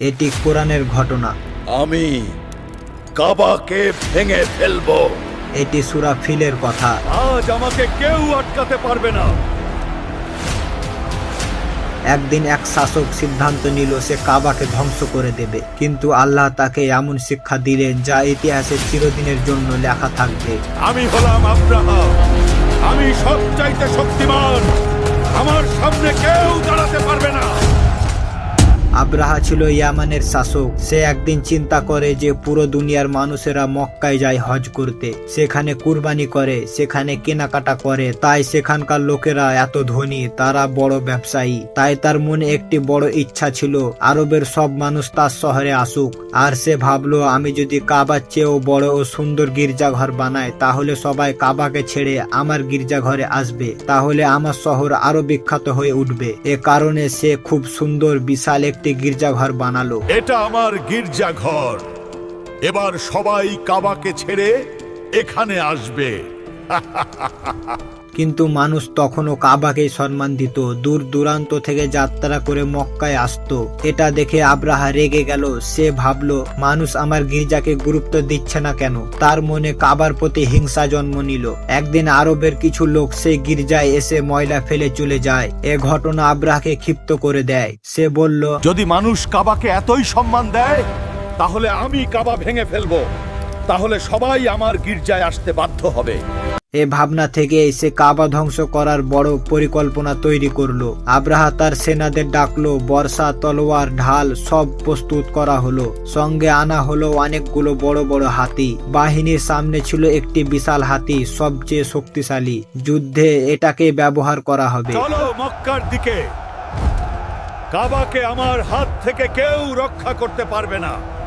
এটি কোরআনের ঘটনা। আমি কাবাকে ভেঙে ফেলব। এটি সুরা ফিলের কথা। আজ আমাকে কেউ আটকাতে পারবে না। একদিন এক শাসক সিদ্ধান্ত নিল সে কাবাকে ধ্বংস করে দেবে। কিন্তু আল্লাহ তাকে এমন শিক্ষা দিলেন যা ইতিহাসের চিরদিনের জন্য লেখা থাকবে। আমি হলাম আব্রাহাম। আমি সবচাইতে শক্তিমান। আমার সামনে কেউ দাঁড়াতে পারবে না। আব্রাহা ছিল ইয়ামানের শাসক। সে একদিন চিন্তা করে যে পুরো দুনিয়ার মানুষেরা মক্কায় যায় হজ করতে। সেখানে কুরবানি করে, সেখানে কেনাকাটা করে। তাই সেখানকার লোকেরা এত ধনী, তারা বড় ব্যবসায়ী। তাই তার মনে একটি বড় ইচ্ছা ছিল, আরবের সব মানুষ তার শহরে আসুক। আর সে ভাবলো, আমি যদি কাবার চেয়েও বড় ও সুন্দর গির্জাঘর বানাই, তাহলে সবাই কাবাকে ছেড়ে আমার গির্জাঘরে আসবে। তাহলে আমার শহর আরও বিখ্যাত হয়ে উঠবে। এ কারণে সে খুব সুন্দর, বিশাল একটি গির্জাঘর বানালো। এটা আমার গির্জাঘর। এবার সবাই কাবাকে ছেড়ে এখানে আসবে। কিন্তু মানুষ তখনও কাবাকেই সম্মান দিত। দূর দূরান্ত থেকে যাত্রা করে মক্কায় আসতো। এটা দেখে আব্রাহা রেগে গেল। সে ভাবলো, মানুষ আমার গির্জাকে গুরুত্ব দিচ্ছে না কেন? তার মনে কাবার প্রতি হিংসা জন্ম নিল। একদিন আরবের কিছু লোক সেই গির্জায় এসে ময়লা ফেলে চলে যায়। এ ঘটনা আব্রাহকে ক্ষিপ্ত করে দেয়। সে বলল, যদি মানুষ কাবাকে এতই সম্মান দেয়, তাহলে আমি কাবা ভেঙে ফেলব। তাহলে সবাই আমার গির্জায় আসতে বাধ্য হবে। এ ভাবনা থেকে সে কাবা ধ্বংস করার বড় পরিকল্পনা তৈরি করল। আব্রাহা তার সেনাদের ডাকলো, বর্ষা, তলোয়ার, ঢাল সব প্রস্তুত করা হলো। সঙ্গে আনা হলো অনেকগুলো বড় বড় হাতি। বাহিনীর সামনে ছিল একটি বিশাল হাতি, সবচেয়ে শক্তিশালী। যুদ্ধে এটাকে ব্যবহার করা হবে। মক্কার দিকে। কাবাকে আমার হাত থেকে কেউ রক্ষা করতে পারবে না।